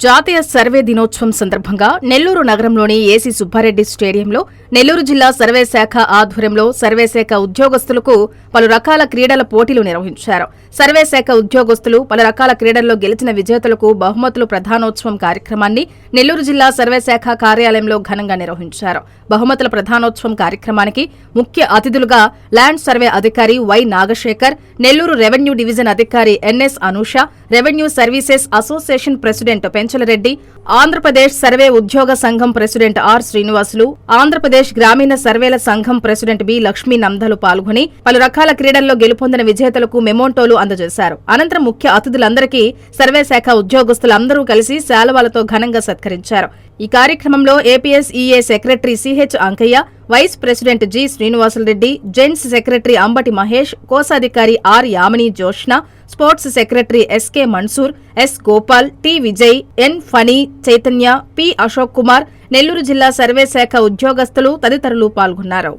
జాతీయ సర్వే దినోత్సవం సందర్భంగా నెల్లూరు నగరంలోని ఏసీ సుబ్బారెడ్డి స్టేడియంలో నెల్లూరు జిల్లా సర్వే శాఖ ఆధ్వర్యంలో సర్వే శాఖ ఉద్యోగస్తులకు పలు రకాల క్రీడల పోటీలు నిర్వహించారు. సర్వే శాఖ ఉద్యోగస్తులు పలు రకాల క్రీడల్లో గెలిచిన విజేతలకు బహుమతులు ప్రధానోత్సవం కార్యక్రమాన్ని నెల్లూరు జిల్లా సర్వే శాఖ కార్యాలయంలో ఘనంగా నిర్వహించారు. బహుమతుల ప్రధానోత్సవం కార్యక్రమానికి ముఖ్య అతిథులుగా ల్యాండ్ సర్వే అధికారి Y Nagasekhar Nellore revenue division అధికారి NS Anusha revenue services association president Venchalareddy Andhra Pradesh survey ఉద్యోగ సంఘం ప్రెసిడెంట్ ఆర్ శ్రీనివాసులు ఆంధ్రప్రదేశ్ గ్రామీణ సర్వేల సంఘం ప్రెసిడెంట్ బి లక్ష్మీ నందలు పాల్గొని పలు రకాల క్రీడల్లో గెలుపొందిన విజేతలకు మెమోంటోలు అందజేశారు. అనంతరం ముఖ్య అతిథులందరికీ సర్వే శాఖ ఉద్యోగస్తులందరూ కలిసి శాలువాలతో ఘనంగా సత్కరించారు. ఈ కార్యక్రమంలో APSEA secretary CH Ankaiah vice president G Srinivasulareddy gents secretary Ambati Mahesh కోశాధికారి R Yamini Joshna sports secretary SK Mansoor S Gopal T Vijay N Phani Chaitanya P Ashok Kumar Nellore జిల్లా survey శాఖ ఉద్యోగస్తులు తదితరులు పాల్గొన్నారు.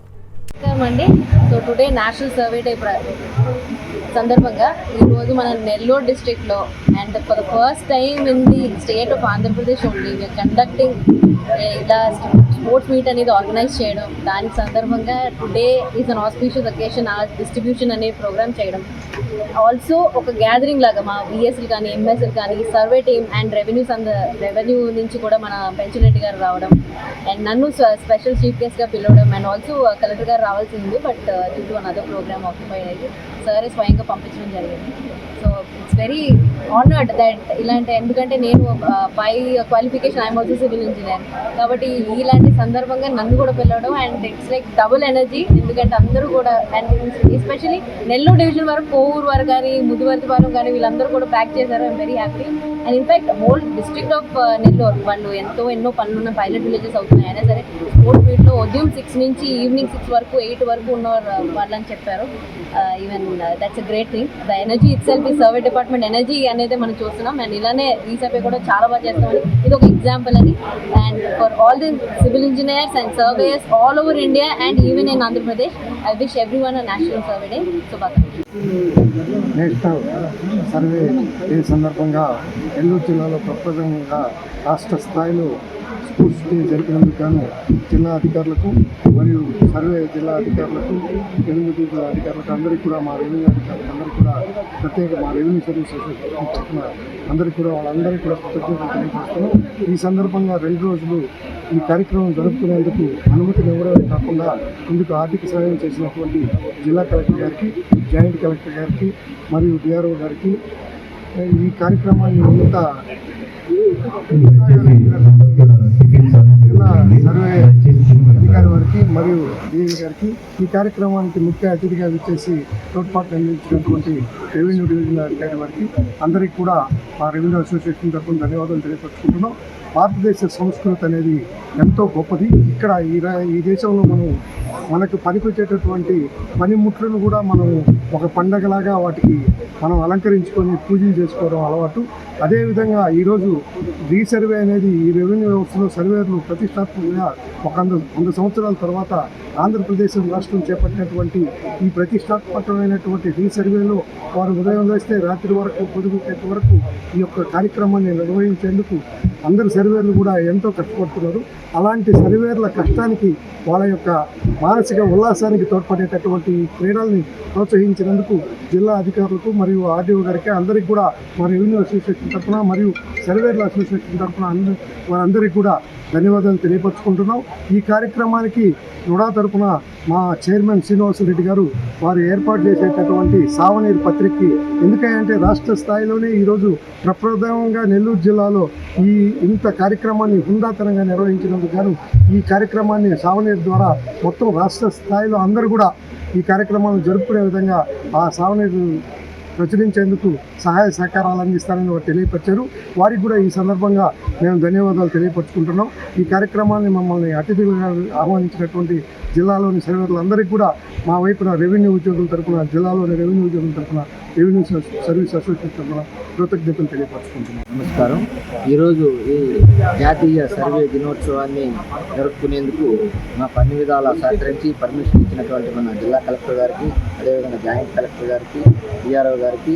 So today national survey day సందర్భంగా ఈరోజు మన నెల్లూరు డిస్ట్రిక్ట్లో and for the first time in the state of Andhra Pradesh only we're conducting ఇలా స్పోర్ట్స్ మీట్ అనేది ఆర్గనైజ్ చేయడం. దాని సందర్భంగా today is an auspicious occasion ఆ డిస్ట్రిబ్యూషన్ అనే ప్రోగ్రామ్ చేయడం. ఆల్సో ఒక గ్యాదరింగ్ లాగా మా బిఎస్ఎల్ కానీ ఎంఎస్ఎల్ కానీ సర్వే టీమ్ అండ్ రెవెన్యూ సంద రెవెన్యూ నుంచి కూడా మన పెంచురెడ్డి గారు రావడం. అండ్ నన్ను స్పెషల్ చీఫ్ గెస్ట్గా పిలవడం. అండ్ ఆల్సో కలెక్టర్ గారు రావాల్సింది but due to another program occupied అయితే సారే స్వయంగా పంపించడం జరిగింది. So it's very honoured that ఇలాంటి ఎందుకంటే నేను పై qualification I'm also civil engineer కాబట్టి ఇలాంటి సందర్భంగా నన్ను కూడా పిలవడం and it's like double energy ఎందుకంటే అందరూ కూడా అండ్ ఎస్పెషలీ నెల్లూరు డివిజన్ వరకు కోవూరు వారు కానీ ముదివర్తిపాలెం కానీ వీళ్ళందరూ కూడా ప్యాక్ చేశారు. I'm very happy and in fact whole district of Nellore వాళ్ళు ఎంతో ఎన్నో పనులున్న పైలట్ విలేజెస్ అవుతున్నాయి. అయినా సరే స్పోర్ట్స్ ఉదయం సిక్స్ నుంచి ఈవినింగ్ సిక్స్ వరకు ఎయిట్ వరకు ఉన్న వాళ్ళని చెప్పారు. Even that's a great thing the energy itself ఈ సర్వే డిపార్ట్మెంట్ ఎనర్జీ అనేది మనం చూస్తున్నాం. అండ్ ఇలానే ఈ సర్వే కూడా చాలా బాగా చేస్తామని ఇది ఒక ఎగ్జాంపుల్ అని and for all the civil engineers and surveyors all over India and even in Andhra Pradesh I wish everyone national survey day national survey day సందర్భంగా నెల్లూరు జిల్లాలో ప్రప్రథమంగా రాష్ట్ర స్థాయిలో స్పోర్ట్స్ జరిపినందుకు జిల్లా అధికారులకు మరియు సర్వే జిల్లా అధికారులకు రెవెన్యూ అధికారులకు అందరికీ కూడా మా రెవెన్యూ అధికారులకు అందరికీ కూడా ప్రత్యేక మా రెవెన్యూ సర్వీస్ అసోసియేషన్ అందరికీ కూడా వాళ్ళందరికీ కూడా కృతజ్ఞతలు తెలియజేస్తున్నాం. ఈ సందర్భంగా రెండు రోజులు ఈ కార్యక్రమం జరుపుకునేందుకు అనుమతిని ఇవ్వడమే కాకుండా ఇందుకు ఆర్థిక సహాయం చేసినటువంటి జిల్లా కలెక్టర్ గారికి జాయింట్ కలెక్టర్ గారికి మరియు డిఆర్ఓ గారికి ఈ కార్యక్రమాన్ని సర్వే అధికారి వారికి మరియు డిఏ గారికి ఈ కార్యక్రమానికి ముఖ్య అతిథిగా విచ్చేసి తోడ్పాటు అందించినటువంటి రెవెన్యూ డివిజన్ అధికారి వారికి అందరికీ కూడా మా రెవెన్యూ అసోసియేషన్ తరఫున ధన్యవాదాలు తెలియపరుచుకుంటున్నాం. భారతదేశ సంస్కృతి అనేది ఎంతో గొప్పది. ఇక్కడ ఈ ఈ దేశంలో మనం మనకు పనికొచ్చేటటువంటి పనిముట్లను కూడా మనం ఒక పండగలాగా వాటికి మనం అలంకరించుకొని పూజలు చేసుకోవడం అలవాటు. అదేవిధంగా ఈరోజు రీసర్వే అనేది ఈ రెవెన్యూ వ్యవస్థలో సర్వేలు ప్రతిష్టాత్మకంగా ఒక వంద వంద సంవత్సరాల తర్వాత ఆంధ్రప్రదేశ్ రాష్ట్రం చేపట్టినటువంటి ఈ ప్రతిష్టాత్మకమైనటువంటి రీసర్వేలో వారు ఉదయం వేస్తే రాత్రి వరకు పొదుగుకేట వరకు ఈ యొక్క కార్యక్రమాన్ని నిర్వహించేందుకు అందరు సర్వేర్లు కూడా ఎంతో కష్టపడుతున్నారు. అలాంటి సర్వేర్ల కష్టానికి వాళ్ళ యొక్క మానసిక ఉల్లాసానికి తోడ్పడేటటువంటి ఈ ప్రోత్సహించే ఇచ్చినందుకు జిల్లా అధికారులకు మరియు ఆర్డీఓ గారికి అందరికీ కూడా మన రెవెన్యూ అసోసియేషన్ తరఫున మరియు సర్వేర్ల అసోసియేషన్ తరఫున అందరి వారందరికీ కూడా ధన్యవాదాలు తెలియపరుచుకుంటున్నాం. ఈ కార్యక్రమానికి నుడా తరపున మా చైర్మన్ శ్రీనివాసరెడ్డి గారు వారు ఏర్పాటు చేసేటటువంటి సావనీరు పత్రికకి ఎందుకంటే రాష్ట్ర స్థాయిలోనే ఈరోజు ప్రప్రథమంగా నెల్లూరు జిల్లాలో ఈ ఇంత కార్యక్రమాన్ని హుందాతనంగా నిర్వహించినందుకు గాను ఈ కార్యక్రమాన్ని సావనీరు ద్వారా మొత్తం రాష్ట్ర స్థాయిలో అందరూ కూడా ఈ కార్యక్రమాలను జరుపుకునే విధంగా ఆ సావనీరు ప్రచురించేందుకు సహాయ సహకారాలు అందిస్తారని వారు తెలియపరిచారు. వారికి కూడా ఈ సందర్భంగా మేము ధన్యవాదాలు తెలియపరుచుకుంటున్నాం. ఈ కార్యక్రమాన్ని మమ్మల్ని అతిథులుగా ఆహ్వానించినటువంటి జిల్లాలోని సర్వేర్లందరికీ కూడా మా వైపున రెవెన్యూ ఉద్యోగుల తరఫున జిల్లాలోని రెవెన్యూ ఉద్యోగుల తరఫున రెవెన్యూ సర్వీస్ అసోసియేషన్ తరఫున కృతజ్ఞతలు తెలియపరుచుకుంటున్నాం. నమస్కారం. ఈరోజు ఈ జాతీయ సర్వే దినోత్సవాన్ని జరుపుకునేందుకు మా పన్ని విధాల సహకరించి పర్మిషన్ ఇచ్చినటువంటి మన జిల్లా కలెక్టర్ గారికి అదేవిధంగా జాయింట్ కలెక్టర్ గారికి డిఆర్ఓ గారికి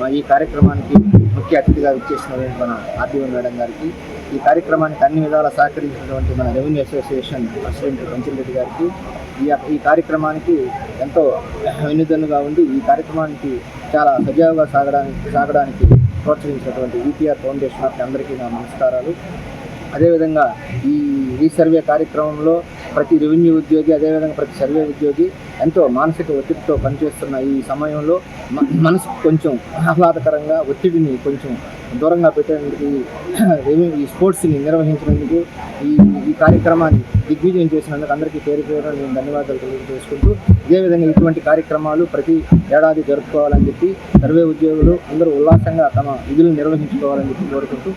మా ఈ కార్యక్రమానికి ముఖ్య అతిథిగా విచ్చేసినటువంటి మన ఆర్డీఓ మేడం గారికి. ఈ కార్యక్రమానికి అన్ని విధాలా సహకరించినటువంటి మన రెవెన్యూ అసోసియేషన్ ప్రెసిడెంట్ పంచిరెడ్డి గారికి. ఈ ఈ కార్యక్రమానికి ఎంతో వెన్నుదన్నుగా ఉండి ఈ కార్యక్రమానికి చాలా సజావుగా సాగడానికి సాగడానికి ప్రోత్సహించినటువంటి ఈటీఆర్ ఫౌండేషన్ వారికి అందరికీ నా నమస్కారాలు. అదేవిధంగా ఈ రీసర్వే కార్యక్రమంలో ప్రతి రెవెన్యూ ఉద్యోగి అదేవిధంగా ప్రతి సర్వే ఉద్యోగి ఎంతో మానసిక ఒత్తిడితో పనిచేస్తున్న ఈ సమయంలో మనసు కొంచెం ఆహ్లాదకరంగా ఒత్తిడిని కొంచెం దూరంగా పెట్టేందుకు ఈ ఈ స్పోర్ట్స్ని నిర్వహించినందుకు ఈ ఈ కార్యక్రమాన్ని దిగ్విజయం చేసినందుకు అందరికీ పేరు పేరు నేను ధన్యవాదాలు తెలియజేసుకుంటూ ఇదేవిధంగా ఇటువంటి కార్యక్రమాలు ప్రతి ఏడాది జరుపుకోవాలని చెప్పి సర్వే ఉద్యోగులు అందరూ ఉల్లాసంగా తమ విధులు నిర్వహించుకోవాలని చెప్పి కోరుకుంటూ